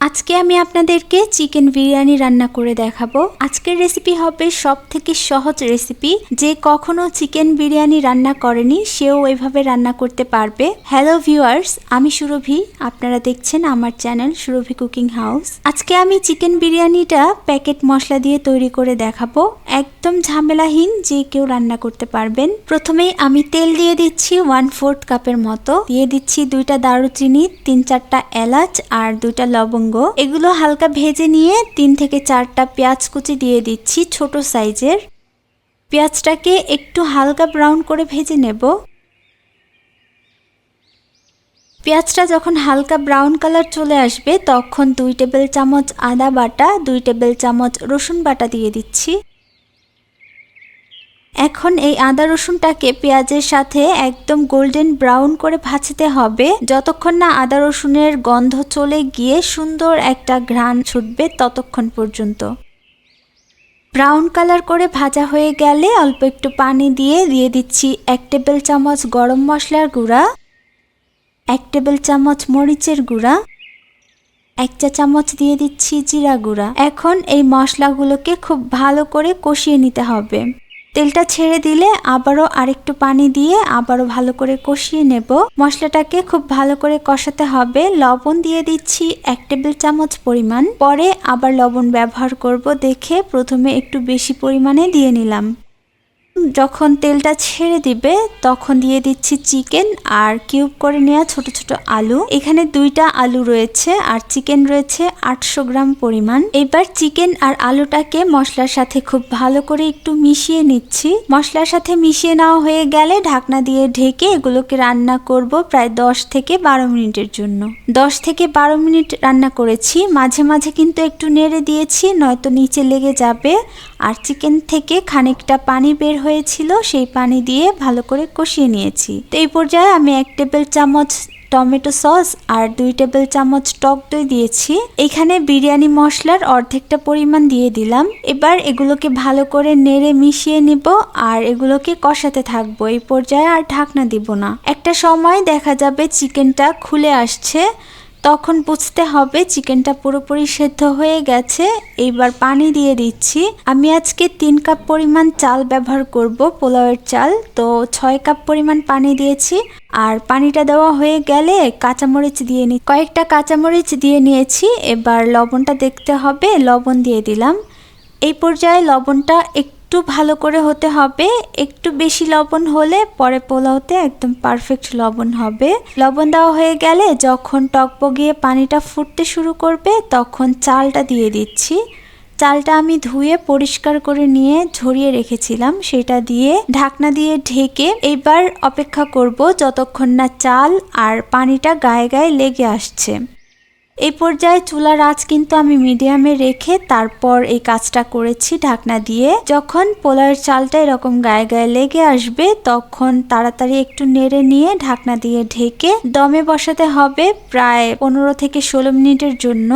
আজকে আমি আপনাদেরকে চিকেন বিরিয়ানি রান্না করে দেখাবো। আজকের রেসিপি হবে সব থেকে সহজ রেসিপি যে কখনো চিকেন বিরিয়ানি রান্না করেনি, সেও এভাবে রান্না করতে পারবে। হ্যালো ভিউয়ার্স আমি সুরভি। আপনারা দেখছেন আমার চ্যানেল সুরভি কুকিং হাউস আজকে আমি চিকেন বিরিয়ানিটা প্যাকেট মশলা দিয়ে তৈরি করে দেখাবো। একদম ঝামেলাহীন যে কেউ রান্না করতে পারবেন। প্রথমেই আমি তেল দিয়ে দিচ্ছি ওয়ান ফোর্থ কাপের মতো। দিয়ে দিচ্ছি দুইটা দারুচিনি তিন চারটা এলাচ আর দুইটা লবঙ্গ। এগুলো হালকা ভেজে নিয়ে তিন থেকে চারটা পেঁয়াজ কুচি দিয়ে দিচ্ছি ছোট সাইজের। পেঁয়াজটাকে একটু হালকা ব্রাউন করে ভেজে নেব। পেঁয়াজটা যখন হালকা ব্রাউন কালার চলে আসবে, তখন দুই টেবিল চামচ আদা বাটা, দুই টেবিল চামচ রসুন বাটা দিয়ে দিচ্ছি। এখন এই আদা রসুনটাকে পেঁয়াজের সাথে একদম গোল্ডেন ব্রাউন করে ভাজতে হবে। যতক্ষণ না আদা রসুনের গন্ধ চলে গিয়ে সুন্দর একটা ঘ্রাণ ছুটবে ততক্ষণ পর্যন্ত। ব্রাউন কালার করে ভাজা হয়ে গেলে অল্প একটু পানি দিয়ে দিয়ে দিচ্ছি এক টেবিল চামচ গরম মশলার গুঁড়া, এক টেবিল চামচ মরিচের গুঁড়া, এক চা চামচ দিয়ে দিচ্ছি জিরা গুঁড়া। এখন এই মশলাগুলোকে খুব ভালো করে কষিয়ে নিতে হবে। তেলটা ছেড়ে দিলে আবারও আরেকটু পানি দিয়ে আবারও ভালো করে কষিয়ে নেব। মশলাটাকে খুব ভালো করে কষাতে হবে। লবণ দিয়ে দিচ্ছি এক টেবিল চামচ পরিমাণ। পরে আবার লবণ ব্যবহার করব দেখে প্রথমে একটু বেশি পরিমাণে দিয়ে নিলাম। যখন তেলটা ছেড়ে দিবে, তখন দিয়ে দিচ্ছি চিকেন আর কিউব করে নেওয়া ছোট ছোট আলু। এখানে দুইটা আলু রয়েছে আর চিকেন রয়েছে আটশো গ্রাম পরিমাণ। এবার চিকেন আর আলুটাকে মশলার সাথে খুব ভালো করে একটু মিশিয়ে নিচ্ছি। মশলার সাথে মিশিয়ে নেওয়া হয়ে গেলে ঢাকনা দিয়ে ঢেকে এগুলোকে রান্না করব প্রায় দশ থেকে বারো মিনিটের জন্য। দশ থেকে বারো মিনিট রান্না করেছি। মাঝে মাঝে কিন্তু একটু নেড়ে দিয়েছি, নয়তো নিচে লেগে যাবে। আর চিকেন থেকে খানিকটা পানি বের হয়েছিল, সেই পানি দিয়ে ভালো করে কষিয়ে নিয়েছি। তো এই পর্যায়ে আমি এক টেবিল চামচ টমেটো সস আর দুই টেবিল চামচ টক দই দিয়েছি। এখানে বিরিয়ানি মশলার অর্ধেকটা পরিমাণ দিয়ে দিলাম। এবার এগুলোকে ভালো করে নেড়ে মিশিয়ে নিব আর এগুলোকে কষাতে থাকব। এই পর্যায়ে আর ঢাকনা দিব না। একটা সময় দেখা যাবে চিকেনটা খুলে আসছে। তখন বুঝতে হবে চিকেনটা পুরোপুরি সেদ্ধ হয়ে গেছে। এইবার পানি দিয়ে দিচ্ছি। আমি আজকে তিন কাপ পরিমাণ চাল ব্যবহার করব, পোলাওয়ের চাল। তো ছয় কাপ পরিমাণ পানি দিয়েছি। আর পানিটা দেওয়া হয়ে গেলে কাঁচামরিচ দিয়ে নি কয়েকটা কাঁচামরিচ দিয়ে নিয়েছি। এবার লবণটা দেখতে হবে, লবণ দিয়ে দিলাম। এই পর্যায়ে লবণটা একটু একটু ভালো করে হতে হবে। একটু বেশি লবণ হলে পরে পোলাওতে একদম পারফেক্ট লবণ হবে। লবণ দেওয়া হয়ে গেলে যখন টক টকবগিয়ে পানিটা ফুটতে শুরু করবে তখন চালটা দিয়ে দিচ্ছি। চালটা আমি ধুয়ে পরিষ্কার করে নিয়ে ঝরিয়ে রেখেছিলাম। সেটা দিয়ে ঢাকনা দিয়ে ঢেকে এবার অপেক্ষা করব যতক্ষণ না চাল আর পানিটা গায়ে গায়ে লেগে আসছে। এই পর্যায়ে চুলার আঁচ কিন্তু আমি মিডিয়ামে রেখে তারপর এই কাজটা করেছি ঢাকনা দিয়ে। যখন পোলার চালটা এরকম গায়ে গায়ে লেগে আসবে, তখন তাড়াতাড়ি একটু নেড়ে নিয়ে ঢাকনা দিয়ে ঢেকে দমে বসাতে হবে প্রায় পনেরো থেকে ষোলো মিনিটের জন্য।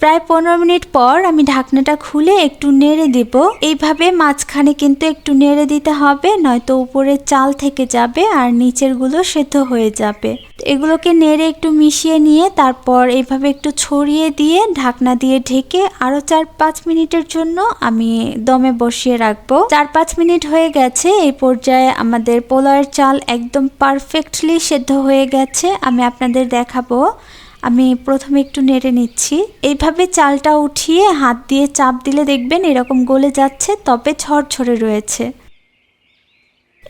প্রায় পনেরো মিনিট পর আমি ঢাকনাটা খুলে একটু নেড়ে দিব। এইভাবে মাঝখানে কিন্তু একটু নেড়ে দিতে হবে, নয়তো উপরে চাল থেকে যাবে আর নিচেরগুলো সেদ্ধ হয়ে যাবে। এগুলোকে নেড়ে একটু মিশিয়ে নিয়ে তারপর এইভাবে একটু ছড়িয়ে দিয়ে ঢাকনা দিয়ে ঢেকে আরও চার পাঁচ মিনিটের জন্য আমি দমে বসিয়ে রাখব। চার পাঁচ মিনিট হয়ে গেছে, এই পর্যায়ে আমাদের পোলার চাল একদম পারফেক্টলি সেদ্ধ হয়ে গেছে, আমি আপনাদের দেখাবো। আমি প্রথমে একটু নেড়ে নিচ্ছি। এইভাবে চালটা উঠিয়ে হাত দিয়ে চাপ দিলে দেখবেন এরকম গলে যাচ্ছে, তবে ঝরঝরে রয়েছে।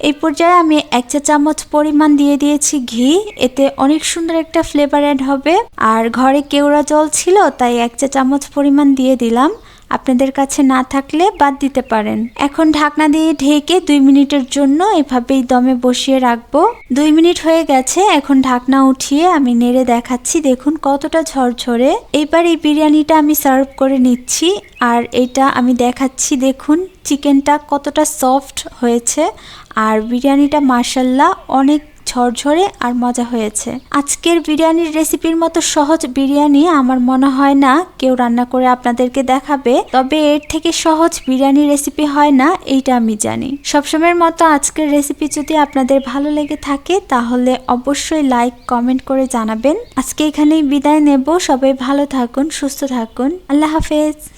এই পর্যায়ে আমি এক চা চামচ পরিমাণ দিয়ে দিয়েছি ঘি, এতে অনেক সুন্দর একটা ফ্লেভার অ্যাড হবে। আর ঘরে কেওড়া জল ছিল, তাই এক চা চামচ পরিমাণ দিয়ে দিলাম। আপনাদের কাছে না থাকলে বাদ দিতে পারেন। এখন ঢাকনা দিয়ে ঢেকে দুই মিনিটের জন্য এভাবেই দমে বসিয়ে রাখব। দুই মিনিট হয়ে গেছে, এখন ঢাকনা উঠিয়ে আমি নেড়ে দেখাচ্ছি, দেখুন কতটা ঝরঝরে। এবার এই বিরিয়ানিটা আমি সার্ভ করে নিচ্ছি, আর এটা আমি দেখাচ্ছি, দেখুন চিকেনটা কতটা সফট হয়েছে। আর বিরিয়ানিটা মার্শাল্লাহ অনেক ঝরঝরে আর মজা হয়েছে। আজকের বিরিয়ানির রেসিপির মতো সহজ বিরিয়ানি আমার মনে হয় না কেউ রান্না করে আপনাদেরকে দেখাবে, তবে এর থেকে সহজ বিরিয়ানি রেসিপি হয় না, এইটা আমি জানি। সবসময়ের মতো আজকের রেসিপি যদি আপনাদের ভালো লেগে থাকে, তাহলে অবশ্যই লাইক, কমেন্ট করে জানাবেন। আজকে এখানেই বিদায় নেব। সবাই ভালো থাকুন, সুস্থ থাকুন। আল্লাহ হাফেজ।